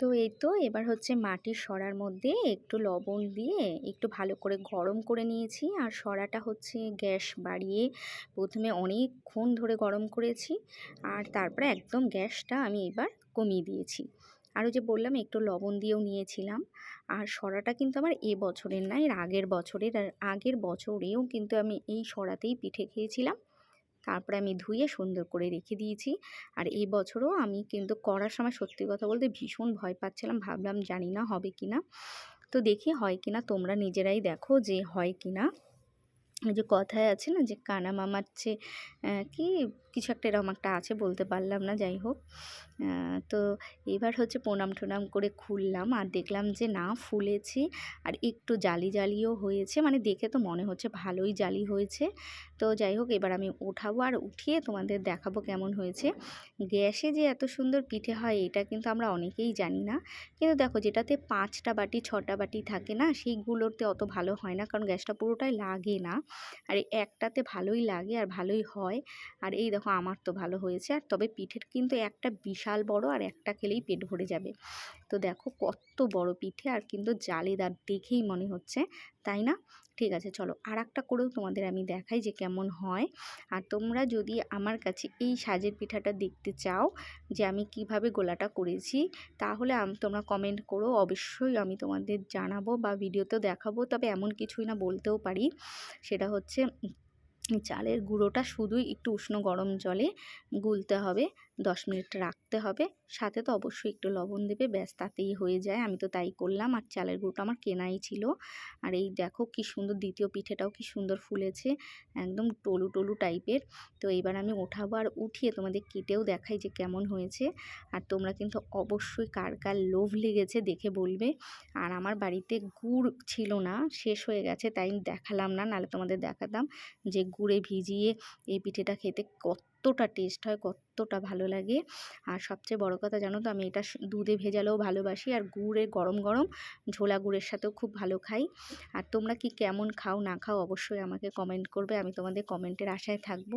তো এই তো এবার হচ্ছে মাটির সরার মধ্যে একটু লবণ দিয়ে একটু ভালো করে গরম করে নিয়েছি। আর সরাটা হচ্ছে গ্যাস বাড়িয়ে প্রথমে অনেকক্ষণ ধরে গরম করেছি। আর তারপরে একদম গ্যাসটা আমি এবার কমিয়ে দিয়েছি। আরও যে বললাম, একটু লবণ দিয়েও নিয়েছিলাম। আর সরাটা কিন্তু আমার এ বছরের না, এর আগের বছরের। আর আগের বছরেও কিন্তু আমি এই সরাতেই পিঠে খেয়েছিলাম। তারপরে আমি ধুয়ে সুন্দর করে রেখে দিয়েছি। আর এই বছরও আমি কিন্তু করার সময় সত্যি কথা বলতে ভীষণ ভয় পাচ্ছিলাম, ভাবলাম জানি না হবে কি না। তো দেখি হয় কি না, তোমরা নিজেরাই দেখো যে হয় কি না। যে কথায় আছে না যে কানা মামার চেয়ে কি কিছু একটা এরকম একটা আছে বলতে পারলাম না, যাই হোক। তো এবার হচ্ছে প্রণাম টোনাম করে খুললাম আর দেখলাম যে না ফুলেছে আর একটু জালি জালিও হয়েছে। মানে দেখে তো মনে হচ্ছে ভালোই জালি হয়েছে। তো যাই হোক এবার আমি উঠাবো আর উঠিয়ে তোমাদের দেখাবো কেমন হয়েছে। গ্যাসে যে এত সুন্দর পিঠে হয়, এটা কিন্তু আমরা অনেকেই জানি না। কিন্তু দেখো, যেটাতে পাঁচটা বাটি, ছটা বাটি থাকে না, সেইগুলোতে অত ভালো হয় না, কারণ গ্যাসটা পুরোটাই লাগে না। আর একটাতে ভালোই লাগে আর ভালোই হয়। আর এই দেখো, আমার তো ভালো হয়েছে। আর তবে পিঠের কিন্তু একটা বিশাল বড় আর একটা খেলেই পেট ভরে যাবে। তো দেখো, কত বড় পিঠে, আর কিন্তু জালিদার দেখেই মনে হচ্ছে, তাই না? ঠিক আছে, চলো আর একটা করেও তোমাদের আমি দেখাই যে কেমন হয়। আর তোমরা যদি আমার কাছে এই সাজের পিঠাটা দেখতে চাও যে আমি কীভাবে গোলাটা করেছি, তাহলে তোমরা কমেন্ট করো। অবশ্যই আমি তোমাদের জানাব বা ভিডিওতেও দেখাবো, তবে এমন কিছুই না বলতেও পারি। সেটা হচ্ছে চালের গুঁড়োটা শুধুই একটু উষ্ণ গরম জলে গুলতে হবে। দশ মিনিট রাখতে হবে। সাথে তো অবশ্যই একটু লবণ দেবে, ব্যাস তাতেই হয়ে যায়। আমি তো তাই করলাম। আর চালের গুঁড়োটা আমার কেনাই ছিল। আর এই দেখো কি সুন্দর দ্বিতীয় পিঠেটাও কি সুন্দর ফুলেছে। একদম টলু টলু টাইপের। তো এবার আমি ওঠাবো আর উঠিয়ে তোমাদের কেটেও দেখাই যে কেমন হয়েছে। আর তোমরা কিন্তু অবশ্যই কার কার লোভ লেগেছে দেখে বলবে। আর আমার বাড়িতে গুড় ছিল না, শেষ হয়ে গেছে, তাই দেখালাম না, নাহলে তোমাদের দেখাতাম যে গুড়ে ভিজিয়ে এই পিঠেটা খেতে কতটা টেস্ট হয়, কতটা ভালো লাগে। আর সবচেয়ে বড় কথা জানো তো, আমি এটা দুধে ভেজালেও ভালোবাসি। আর গুড়ে গরম গরম, ঝোলা গুড়ের সাথেও খুব ভালো খাই। আর তোমরা কি কেমন খাও, না খাও, অবশ্যই আমাকে কমেন্ট করবে। আমি তোমাদের কমেন্টের আশায় থাকব।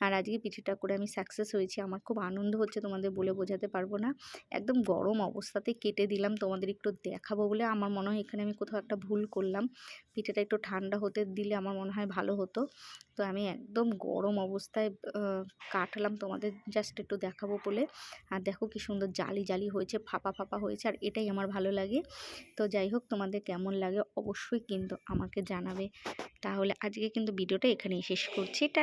আর আজকে পিঠেটা করে আমি সাকসেস হয়েছি। আমার খুব আনন্দ হচ্ছে তোমাদের বলে বোঝাতে পারব না। একদম গরম অবস্থাতে কেটে দিলাম, তোমাদের একটু দেখাবো বলে। আমার মনে হয় এখানে আমি কোথাও একটা ভুল করলাম। পিঠেটা একটু ঠান্ডা হতে দিলে আমার মনে হয় ভালো হতো। তো আমি একদম গরম অবস্থায় কাটলাম। তোমাদের জাস্ট একটু দেখাবো বলে। আর দেখো কি সুন্দর জালি জালি হয়েছে, ফাঁপা ফাঁপা হয়েছে, আর এটাই আমার ভালো লাগে। তো যাই হোক, তোমাদের কেমন লাগে অবশ্যই কিন্তু আমাকে জানাবে। তাহলে আজকে কিন্তু ভিডিওটা এখানেই শেষ করছি। টাটা।